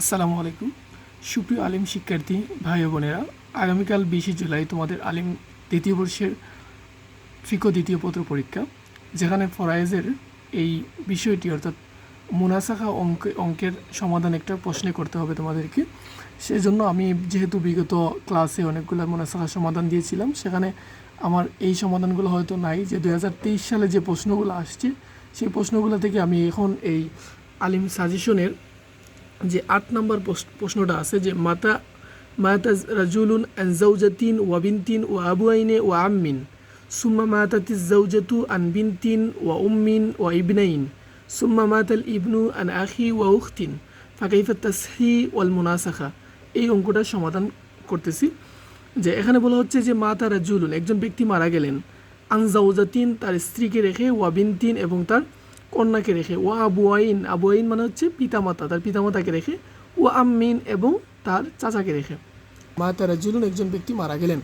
আসসালামু আলাইকুম। সুপ্রিয় আলিম শিক্ষার্থী ভাই বোনেরা, আগামীকাল বিশে জুলাই তোমাদের আলিম দ্বিতীয় বর্ষের ফিকো দ্বিতীয় পত্র পরীক্ষা, যেখানে ফরায়েজের এই বিষয়টি, অর্থাৎ মুনাসাখা অঙ্ক অঙ্কের সমাধান একটা প্রশ্নে করতে হবে তোমাদেরকে। সেজন্য আমি যেহেতু বিগত ক্লাসে অনেকগুলো মুনাসাখা সমাধান দিয়েছিলাম, সেখানে আমার এই সমাধানগুলো হয়তো নাই। যে দু হাজার তেইশ সালে যে প্রশ্নগুলো আসছে, সেই প্রশ্নগুলো থেকে আমি এখন এই আলিম সাজেশনের যে আট নম্বর প্রশ- প্রশ্নটা আছে যে মাতা মাতা রাজুলুন আন জাউজাতিন ওয়া বিনতিন ওয়া আবুয়াইনে ওয়া আম্মিন, সুম্মা মাতাতি জাউজাতু আন বিনতিন ওয়া উম্মিন ওয়া ইবনাইন, সুম্মা মাতাল ইবনু আন আখি ওয়া উখতিন, ফাকাইফা তাসহি ওয়াল মুনাসাখা। এই অঙ্কটার সমাধান করতেছি। যে এখানে বলা হচ্ছে যে মাতা রাজুলুন, একজন ব্যক্তি মারা গেলেন। আন জাউজাতিন তার স্ত্রীকে রেখে ওয়া বিনতিন এবং তার কন্যাকে রেখে, ও আবু আইন। আবু আইন মানে হচ্ছে পিতামাতা, তার পিতামাতাকে রেখে। ও আম্মিন এবং তার চাচাকে রেখে। মা তারা জুলুন একজন ব্যক্তি মারা গেলেন।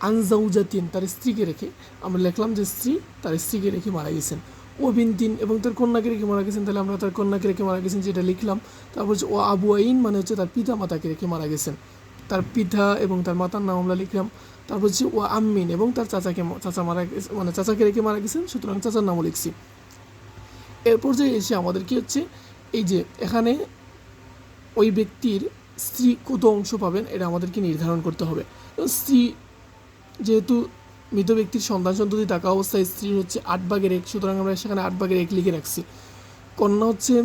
আনজাউজাতিন তার স্ত্রীকে রেখে। আমরা লিখলাম যে স্ত্রী তার স্ত্রীকে রেখে মারা গেছেন। ও বিনতিন এবং তার কন্যাকে রেখে মারা গেছেন। তাহলে আমরা তার কন্যাকে রেখে মারা গেছেন যেটা লিখলাম। তারপর হচ্ছে ও আবু আইন মানে হচ্ছে তার পিতা মাতাকে রেখে মারা গেছেন। তার পিতা এবং তার মাতার নাম আমরা লিখলাম। তারপর হচ্ছে ও আম্মিন এবং তার চাচাকে, চাচা মারা মানে চাচাকে রেখে মারা গেছেন। সুতরাং চাচার নামও লিখছি। এর পর্যায়ে এসে আমাদের কি হচ্ছে? এই যে এখানে ওই ব্যক্তির স্ত্রী কত অংশ পাবেন এটা আমাদেরকে নির্ধারণ করতে হবে। স্ত্রী যেহেতু মৃত ব্যক্তির সন্তান সন্ততি থাকা অবস্থায় স্ত্রী হচ্ছে আট ভাগের এক, সুতরাং আমরা সেখানে আট ভাগের এক লিখে রাখছি। কন্যা হচ্ছে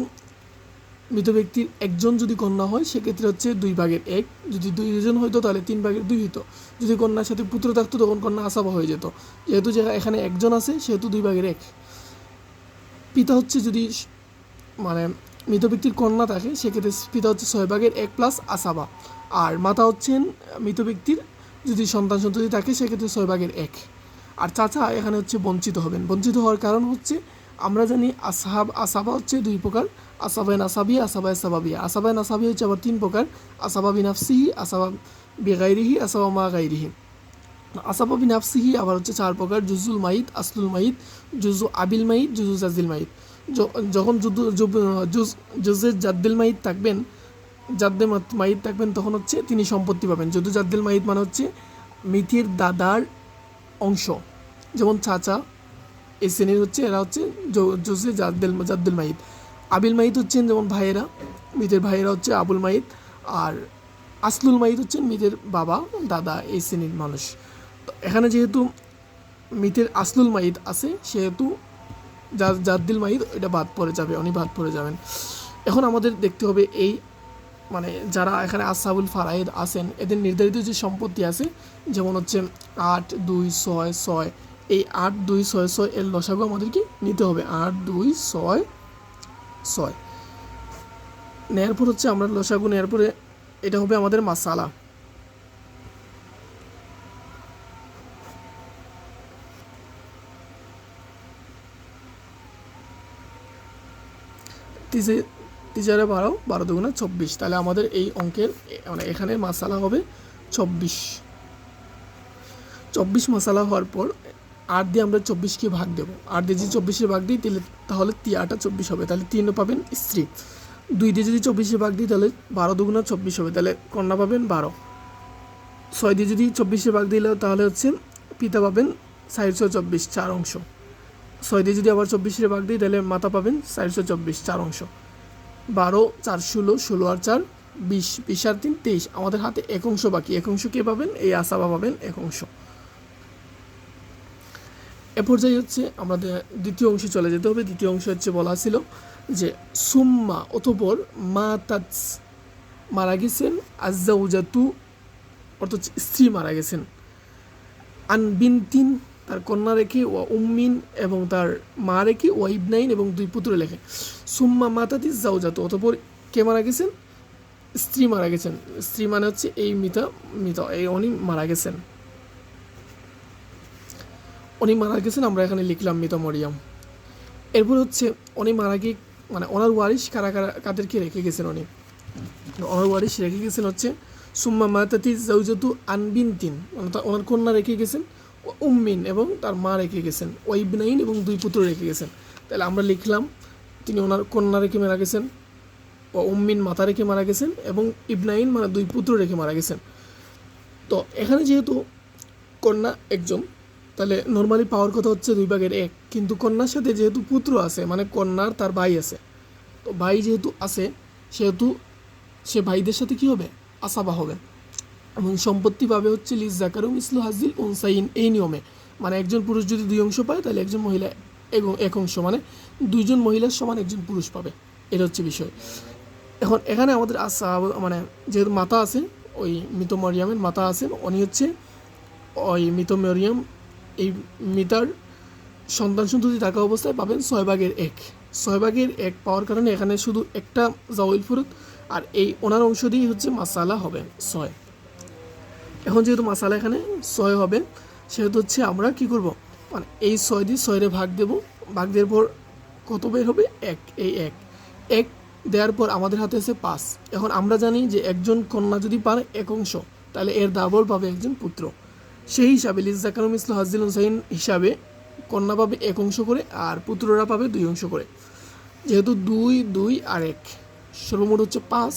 মৃত ব্যক্তির একজন যদি কন্যা হয়, সেক্ষেত্রে হচ্ছে দুই ভাগের এক। যদি দুইজন হইতো, তাহলে তিন ভাগের দুই হইতো। যদি কন্যার সাথে পুত্র থাকতো, তখন কন্যা আসাবা হয়ে যেত। যেহেতু এখানে একজন আছে, সেহেতু দুই ভাগের এক। পিতা হচ্ছে যদি মানে মৃত ব্যক্তির কন্যা থাকে, সেক্ষেত্রে পিতা হচ্ছে ছয় ভাগের এক প্লাস আসাবা। আর মাতা হচ্ছেন মৃত ব্যক্তির যদি সন্তান সন্ততি থাকে, সেক্ষেত্রে ছয় ভাগের এক। আর চাচা এখানে হচ্ছে বঞ্চিত হবেন। বঞ্চিত হওয়ার কারণ হচ্ছে, আমরা জানি আসাহাব আসাবা হচ্ছে দুই প্রকার। আসাবায় নাসাবি, আসাবায় সাবাবিয়া। আসাবায় নাসাবি হচ্ছে আবার তিন প্রকার। আসাবা বিনাফসিহি, আসাবা বেগাইরিহি, আসাবা মা গাইরিহি। আসাবা বিনাফসিহি আবার হচ্ছে চার প্রকার, জুজুল মাইদ আসলুল মাইদ জুজু আবিল মাইদ জুজু জাজিল মাইদ যখন জুদু জুব- জুজ জুজে জাদ্দিল মাইদ থাকবেন, জাদ্দে মাইদ থাকবেন, তখন হচ্ছে তিনি সম্পত্তি পাবেন। যদু জাদ্দিল মাইদ মানে হচ্ছে মিথির দাদার অংশ। যেমন চাচা এই শ্রেণির হচ্ছে এরা হচ্ছে জুজে জাদ্দেল জাদ্দুল মাইদ আবিল মাইদ হচ্ছেন যেমন ভাইয়েরা মিতের ভাইয়েরা হচ্ছে আবুল মাইদ আর আসলুল মাইদ হচ্ছেন মিতের বাবা, দাদা এই শ্রেণির মানুষ। এখানে যেহেতু মিতের আসলুল মাইদ আছে, সেহেতু যা- জাদ্দিল মাইদ এটা বাদ পড়ে যাবে উনি বাদ পড়ে যাবেন। এখন আমাদের দেখতে হবে এই মানে যারা এখানে আসাবুল ফারাইদ আছেন, এদের নির্ধারিত যে সম্পত্তি আছে, যেমন হচ্ছে আট, দুই, ছয় ছয়, এই আট, দুই, ছয় ছয় এর লসাগু আমাদেরকে নিতে হবে। আট, দুই, ছয় ছয়। নেয়ার পর হচ্ছে আমরা লসাগু নেয়ার পরে এটা হবে আমাদের মাসালা। তিসে তিসারে বারো বারো দুগুণে চব্বিশ। তাহলে আমাদের এই অঙ্কের মানে এখানের মাসালা হবে চব্বিশ। চব্বিশ মশালা হওয়ার পর আট দিয়ে আমরা চব্বিশকে ভাগ দেবো। আট দিয়ে যদি চব্বিশে ভাগ দিই, তাহলে তাহলে তি- আটটা চব্বিশ হবে। তাহলে তিন পাবেন স্ত্রী। দুই দিয়ে যদি চব্বিশে ভাগ দিই, তাহলে বারো দুগুণা চব্বিশ হবে। তাহলে কন্যা পাবেন বারো। ছয় দিয়ে যদি চব্বিশে ভাগ দিলে, তাহলে হচ্ছে পিতা পাবেন চারশো চব্বিশ, চার অংশ। ছয় দিয়ে যদি আবার চব্বিশে ভাগ দিই, তাহলে মাথা পাবেন চারশো চব্বিশ, চার অংশ। বারো, চার, ষোলো ষোলো আর চার, বিশ বিশ আর তিন, তেইশ। আমাদের হাতে এক অংশ বাকি। এক অংশ কে পাবেন? এই আসাবা পাবেন এক অংশ। এ পর্যায়ে হচ্ছে আমাদের দ্বিতীয় অংশে চলে যেতে হবে। দ্বিতীয় অংশ হচ্ছে বলা ছিল যে সুম্মা অতপর মা তাৎস মারা গেছেন, আজ্জাউজাতু অর্থাৎ স্ত্রী মারা গেছেন। আন বিনতিন তার কন্যা রেখে ও উম্মিন এবং তার মা রেখে ও ইবনাইন এবং দুই পুত্র লেখে সুম্মা মাতাতি জাউজাতু অতপর কে মারা গেছেন? স্ত্রী মারা গেছেন। স্ত্রী মানে হচ্ছে এই মিতা মিতা, এই উনি মারা গেছেন। উনি মারা গেছেন, আমরা এখানে লিখলাম মিতা মরিয়াম। এরপর হচ্ছে উনি মারা গিয়ে মানে ওনার ওয়ারিশ কারা কারা, কাদেরকে রেখে গেছেন উনি? ওনার ওয়ারিশ রেখে গেছেন হচ্ছে সুম্মা মাতাতি জাউজাতু আনবিনতিন মানে তার- ওনার কন্যা রেখে গেছেন। উম্মিন এবং তার মা রেখে গেছেন, ও ইবনাইন এবং দুই পুত্র রেখে গেছেন। তাহলে আমরা লিখলাম, তিনি ওনার কন্যা রেখে মারা গেছেন, ও উম্মিন মাথা রেখে মারা গেছেন এবং ইবনাইন মানে দুই পুত্র রেখে মারা গেছেন। তো এখানে যেহেতু কন্যা একজন, তাহলে নর্মালি পাওয়ার কথা হচ্ছে দুই ভাগের এক। কিন্তু কন্যার সাথে যেহেতু পুত্র আছে মানে কন্যার তার ভাই আছে, তো ভাই যেহেতু আছে, সেহেতু সে ভাইদের সাথে কি হবে? আসাবা হবে। এবং সম্পত্তি পাবে হচ্ছে লিজ জাকারু মিসলু হাজিল উনসাইন এই নিয়মে। মানে একজন পুরুষ যদি দুই অংশ পায়, তাহলে একজন মহিলা এক অংশ মানে দুইজন মহিলার সমান একজন পুরুষ পাবে। এটা হচ্ছে বিষয়। এখন এখানে আমাদের আসা মানে যেহেতু মাতা আছে, ওই মৃত মরিয়ামের মাতা আছে, উনি হচ্ছে ওই মৃত মরিয়াম, এই মিতার সন্তান সন্ততি থাকা অবস্থায় পাবেন ছয় ভাগের এক। ছয় ভাগের এক পাওয়ার কারণে এখানে শুধু একটা জাউল ফুরুত, আর এই ওনার অংশ দিয়েই হচ্ছে মাসালা হবে ছয়। এখন যেহেতু মাসালা এখানে ছয় হবে, সেহেতু হচ্ছে আমরা কি করব? মানে এই ছয় দিয়ে ছয়রে ভাগ দেব। ভাগ দেওয়ার পর কত বের হবে? এক, এই এক। এক দেওয়ার পর আমাদের হাতে আছে পাঁচ। এখন আমরা জানি যে একজন কন্যা যদি পারে এক অংশ, তাহলে এর ডাবল পাবে একজন পুত্র। সেই হিসাবে লিজাকানুম ইসলাম হাজিল হুসাইন হিসাবে কন্যা পাবে এক অংশ করে আর পুত্ররা পাবে দুই অংশ করে। যেহেতু দুই দুই আর এক। সর্বমোট হচ্ছে পাঁচ।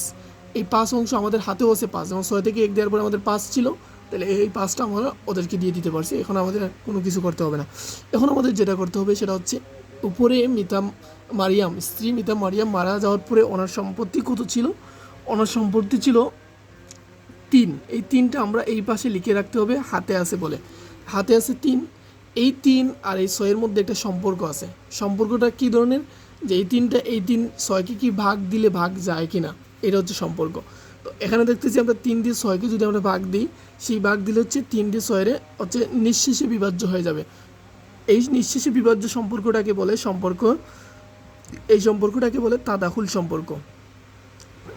এই পাঁচ অংশ আমাদের হাতেও আছে পাঁচ। যেমন ছয় থেকে এক দেওয়ার পরে আমাদের পাঁচ ছিল, তাহলে এই পাঁচটা আমরা ওদেরকে দিয়ে দিতে পারছি। এখন আমাদের কোনো কিছু করতে হবে না। এখন আমাদের যেটা করতে হবে সেটা হচ্ছে, উপরে মিতা মারিয়াম, স্ত্রী মিতা মারিয়াম মারা যাওয়ার পরে ওনার সম্পত্তি কত ছিল? ওনার সম্পত্তি ছিল তিন। এই তিনটা আমরা এই পাশে লিখে রাখতে হবে, হাতে আছে বলে। হাতে আছে তিন। এই তিন আর এই ছয়ের মধ্যে একটা সম্পর্ক আছে। সম্পর্কটা কী ধরনের? যে এই তিনটা, এই তিন ছয়কে কি ভাগ দিলে ভাগ যায় কি না এটা হচ্ছে সম্পর্ক। তো এখানে দেখতেছি আমরা তিন দিয়ে ছয়কে যদি আমরা ভাগ দিই, সেই ভাগ দিলে হচ্ছে তিন দিয়ে ছয়ের হচ্ছে নিঃশেষে বিভাজ্য হয়ে যাবে। এই নিঃশেষে বিভাজ্য সম্পর্কটাকে বলে সম্পর্ক, এই সম্পর্কটাকে বলে তাদাহুল সম্পর্ক।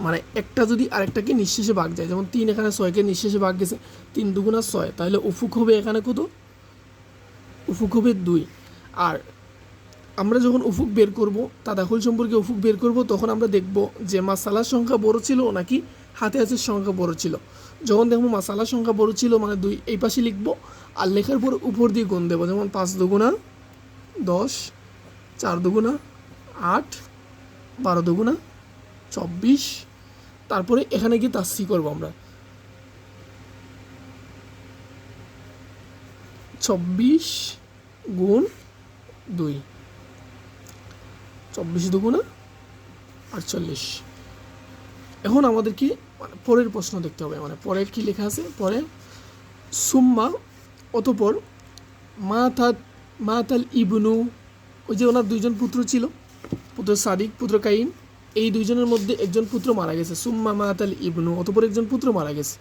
মানে একটা যদি আরেকটাকে নিঃশেষে ভাগ যায়, যেমন তিন এখানে ছয়কে নিঃশেষে ভাগ গেছে, তিন দুগুণা ছয়, তাহলে উফুক হবে এখানে কত? উফুক হবে দুই। আর আমরা যখন উফুক বের করব তাদাহুল সম্পর্কে উফুক বের করব, তখন আমরা দেখব যে মাসালার সংখ্যা বড় ছিল নাকি হাতে হাতের সংখ্যা বড় ছিল। যখন দেখব মাসালার সংখ্যা বড় ছিল মানে দুই, এই পাশে লিখব, আর লেখার পর উপর দিয়ে গুণ দেবো, যেমন পাঁচ দুগুণা দশ, চার দুগুণা আট, বারো দুগুণা চব্বিশ। তারপরে এখানে গিয়ে তাস্সি করব আমরা। চব্বিশ গুণ দুই। চব্বিশ দুগুণা আটচল্লিশ। এখন আমাদেরকে মানে পরের প্রশ্ন দেখতে হবে মানে পরে কি লেখা আছে? পরে সুম্মা অতপর মা তাত মা তাল ইবনু, ওই যে ওনার দুইজন পুত্র ছিল, পুত্র সাদিক, পুত্র কাইম এই দুইজনের মধ্যে একজন পুত্র মারা গেছে, সুম্মা মা তাল ইবনু অতপর একজন পুত্র মারা গেছে।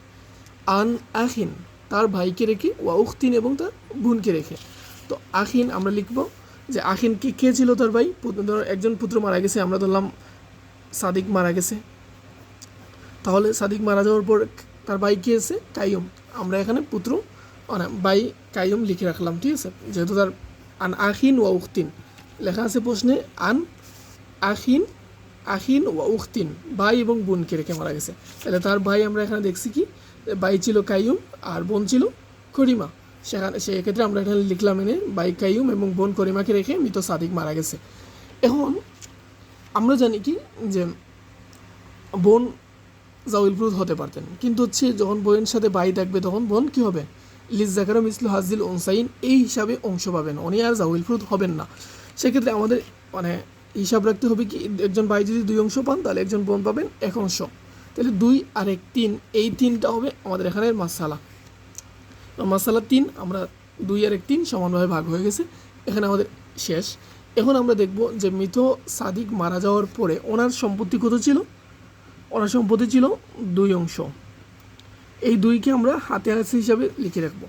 আন আখিন, তার ভাইকে রেখে, ওয়া উখতিন এবং তার বোনকে রেখে। তো আখিন আমরা লিখব যে আখিন, কে কে ছিল তার ভাই? ধরো একজন পুত্র মারা গেছে, আমরা ধরলাম সাদিক মারা গেছে। তাহলে সাদিক মারা যাওয়ার পর তার ভাই কে আছে? কাইয়ুম। আমরা এখানে পুত্র মানে ভাই কাইয়ুম লিখে রাখলাম, ঠিক আছে? যেহেতু তার আন আখিন ওয়া উখতিন। লেখা আছে প্রশ্নে, আন আখিন আখিন ওয়া উখতিন, ভাই এবং বোনকে রেখে মারা গেছে। তাহলে তার ভাই আমরা এখানে দেখছি কি? ভাই ছিল কাইয়ুম, আর বোন ছিল করিমা। সেখানে সেক্ষেত্রে আমরা এখানে লিখলাম এনে ভাই কাইয়ুম এবং বোন করিমাকে রেখে মৃত সাদিক মারা গেছে। এখন আমরা জানি কি যে বোন জাউলপুরুত হতে পারতেন। কিন্তু হচ্ছে যখন বোনের সাথে ভাই থাকবে তখন বোন কী হবে? লিজ জাকারম ইসলু হাজিল ওনসাইন এই হিসাবে অংশ পাবেন। উনি আর জাউলপুরুত হবেন না। সেক্ষেত্রে আমাদের মানে হিসাব রাখতে হবে কি একজন ভাই যদি দুই অংশ পান, তাহলে একজন বোন পাবেন এক অংশ। তাহলে দুই আর এক তিন, এই তিনটা হবে আমাদের এখানে মাসালা। মাসালা তিন, আমরা দুই আর এক তিন সমানভাবে ভাগ হয়ে গেছে। এখানে আমাদের শেষ। এখন আমরা দেখব যে মৃত সাদিক মারা যাওয়ার পরে ওনার সম্পত্তি কত ছিল? ওনার সম্পত্তি ছিল দুই অংশ। এই দুইকে আমরা হাতে আছে হিসাবে লিখে রাখব।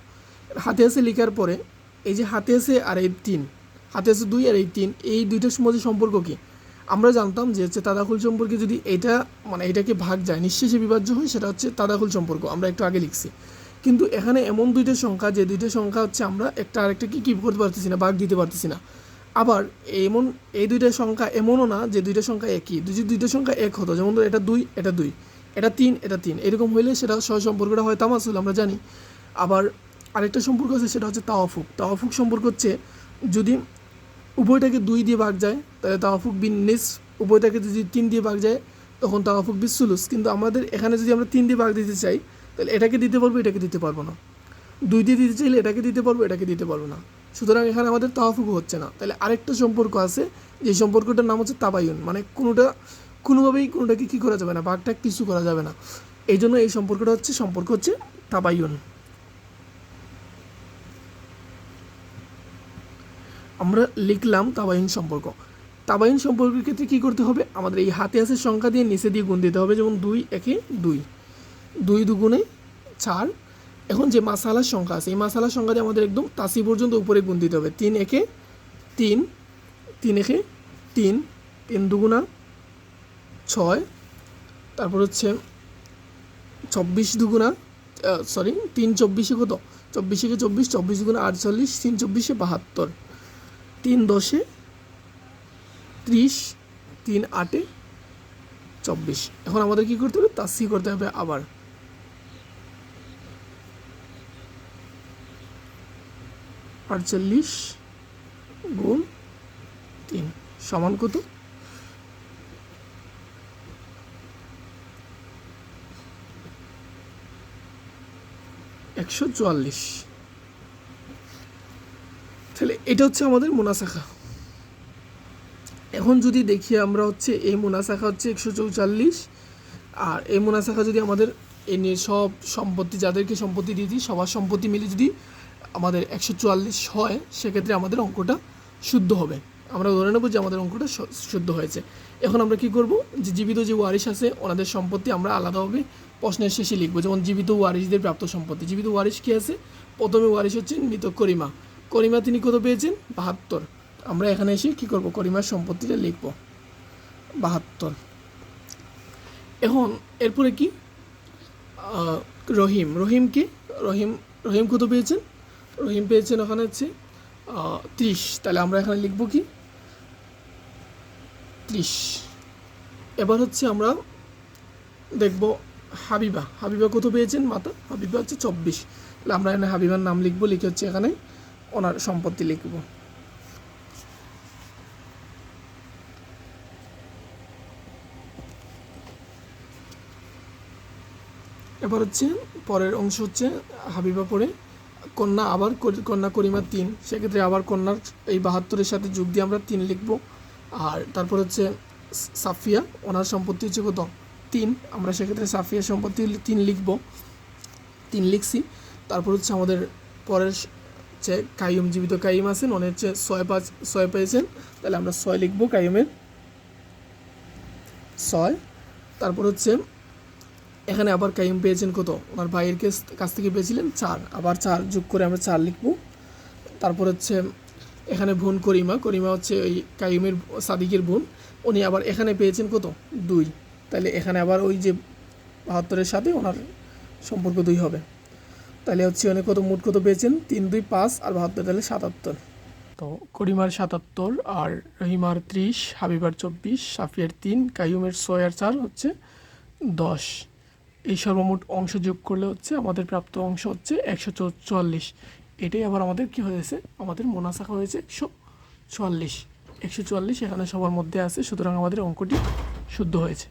হাতে আছে লেখার পরে এই যে হাতে আছে আর এই তিন হাতে আছে দুই আর এই তিন, এই দুইটার মধ্যে সম্পর্ক কী? আমরা জানতাম যে হচ্ছে তাদাকুল সম্পর্কে যদি এটা মানে এটাকে ভাগ যায়, নিঃশেষে বিভাজ্য হয়, সেটা হচ্ছে তাদাকুল সম্পর্ক। আমরা একটু আগে লিখছি। কিন্তু এখানে এমন দুইটা সংখ্যা, যে দুইটা সংখ্যা হচ্ছে আমরা একটা আরেকটাকে কি করতে পারতেছি না, বাঘ দিতে পারতেছি না। আবার এমন, এই দুইটা সংখ্যা এমনও না যে দুইটা সংখ্যা একই। যদি দুইটা সংখ্যা এক হতো, যেমন ধরো এটা দুই এটা দুই, এটা তিন এটা তিন, এরকম হইলে সেটা সহ সম্পর্কটা হয় তামাসুল, আমরা জানি। আবার আরেকটা সম্পর্ক আছে, সেটা হচ্ছে তাওয়াফুক। তাওয়াফুক সম্পর্ক হচ্ছে যদি উভয়টাকে দুই দিয়ে ভাগ যায়, তাহলে তাওয়াফুক বিন নিস, উভয়টাকে যদি তিন দিয়ে ভাগ যায়, তখন তাওয়াফুক বিসুলুস কিন্তু আমাদের এখানে যদি আমরা তিন দিয়ে ভাগ দিতে চাই তাহলে এটাকে দিতে পারব, এটাকে দিতে পারব না। দুই দিয়ে দিতে চাইলে এটাকে দিতে পারব, এটাকে দিতে পারব না। সুতরাং এখানে আমাদের তাওয়াফুক হচ্ছে না। তাহলে আরেকটা সম্পর্ক আছে, যে সম্পর্কটার নাম হচ্ছে তাবায়ুন। মানে কোনোটা, কোনোভাবেই কোনোটাকে কী করা যাবে না ভাগটা কিছু করা যাবে না। এই জন্য এই সম্পর্কটা হচ্ছে, সম্পর্ক হচ্ছে তাবায়ুন। আমরা লিখলাম তাবায়ুন সম্পর্ক। তাবায়ুন সম্পর্কের ক্ষেত্রে কী করতে হবে? আমাদের এই হাতে আছে সংখ্যা দিয়ে নিচে দিয়ে গুণ দিতে হবে, যেমন দুই একে দুই। দুই দুগুণে চার। এখন যে মাসালার সংখ্যা আছে, এই মাসালার সংখ্যা দিয়ে আমাদের একদম তাসি পর্যন্ত উপরে গুণ দিতে হবে। তিন একে তিন তিন একে তিন তিন দুগুণা ছয়, তারপর হচ্ছে চব্বিশ দুগুণা সরি তিন চব্বিশে কত? চব্বিশে চব্বিশ চব্বিশ দুগুণা আটচল্লিশ, তিন চব্বিশে বাহাত্তর। তিন দশে ত্রিশ, তিন আটে চব্বিশ। এখন আমাদের কী করতে হবে? তাসি করতে হবে আবার। আটচল্লিশ গুণ তিন। সমান কত? একশো চুয়াল্লিশ। তাহলে এটা হচ্ছে আমাদের মোনাসাখা এখন যদি দেখি আমরা হচ্ছে এই মোনাসাখা হচ্ছে একশো চৌচল্লিশ, আর এই মোনাসাখা যদি আমাদের এ নিয়ে সব সম্পত্তি, যাদেরকে সম্পত্তি দিয়ে দিই, সবার সম্পত্তি মিলে যদি আমাদের একশো চুয়াল্লিশ হয়, সেক্ষেত্রে আমাদের অঙ্কটা শুদ্ধ হবে। আমরা ধরে নেব যে আমাদের অঙ্কটা শুদ্ধ হয়েছে। এখন আমরা কি করব? যে জীবিত যে ওয়ারিশ আছে, ওনাদের সম্পত্তি আমরা আলাদাভাবে প্রশ্নের শেষে লিখব। যেমন জীবিত ওয়ারিশদের প্রাপ্ত সম্পত্তি। জীবিত ওয়ারিশ কী আছে? প্রথমে ওয়ারিশ হচ্ছে মৃত করিমা। করিমা তিনি কত পেয়েছেন? বাহাত্তর। আমরা এখানে এসে কী করব? করিমার সম্পত্তিটা লিখব। বাহাত্তর। এখন এরপরে কি? রহিম। রহিমকে রহিম রহিম কত পেয়েছেন? রহিম পেয়েছেন ওখানে হচ্ছে ত্রিশ। তাহলে আমরা এখানে লিখব কি? ত্রিশ। এবার হচ্ছে আমরা দেখব হাবিবা। হাবিবা কত পেয়েছেন মাতা হাবিবা হচ্ছে চব্বিশ। তাহলে আমরা এখানে হাবিবার নাম লিখব, লিখে হচ্ছে এখানে ওনার সম্পত্তি লিখব। এবার হচ্ছে পরের অংশ হচ্ছে হাবিবা পরে কন্যা আবার কন্যা করিমা তিন। সেক্ষেত্রে আবার কন্যার এই বাহাত্তরের সাথে যোগ দিয়ে আমরা তিন লিখব। আর তারপর হচ্ছে সাফিয়া, ওনার সম্পত্তি হচ্ছে কত? তিন। আমরা সেক্ষেত্রে সাফিয়া সম্পত্তি তিন লিখব। তিন লিখছি। তারপর হচ্ছে আমাদের পরের হচ্ছে কাইম জীবিত কাইম আছেন ওনার হচ্ছে ছয় পাঁচ ছয় পেয়েছেন। তাহলে আমরা ছয় লিখব কাইমের ছয়। তারপর হচ্ছে এখানে আবার কাইম পেয়েছেন কত? ওনার ভাইয়ের কেস- কাছ থেকে পেয়েছিলেন চার। আবার চার যোগ করে আমরা চার লিখব। তারপর হচ্ছে এখানে বোন করিমা। করিমা হচ্ছে ওই কাইমের সাদিকের বোন। উনি আবার এখানে পেয়েছেন কত? দুই। তাহলে এখানে আবার ওই যে বাহাত্তরের সাথে ওনার সম্পর্ক দুই হবে। তাহলে হচ্ছে উনি কত? মোট কত পেয়েছেন? তিন, দুই, পাঁচ আর বাহাত্তর তাহলে সাতাত্তর। তো করিমার সাতাত্তর আর রহিমার ত্রিশ, হাবিবার চব্বিশ, সাফিয়ার তিন, কাইমের ছয় আর চার হচ্ছে দশ। এই সর্বমোট অংশ যোগ করলে হচ্ছে আমাদের প্রাপ্ত অংশ হচ্ছে একশো চুয়াল্লিশ। এটাই আবার আমাদের কি হয়েছে? আমাদের মোনাসাখা হয়েছে একশো চুয়াল্লিশ একশো চুয়াল্লিশ এখানে সবার মধ্যে আছে, সুতরাং আমাদের অঙ্কটি শুদ্ধ হয়েছে।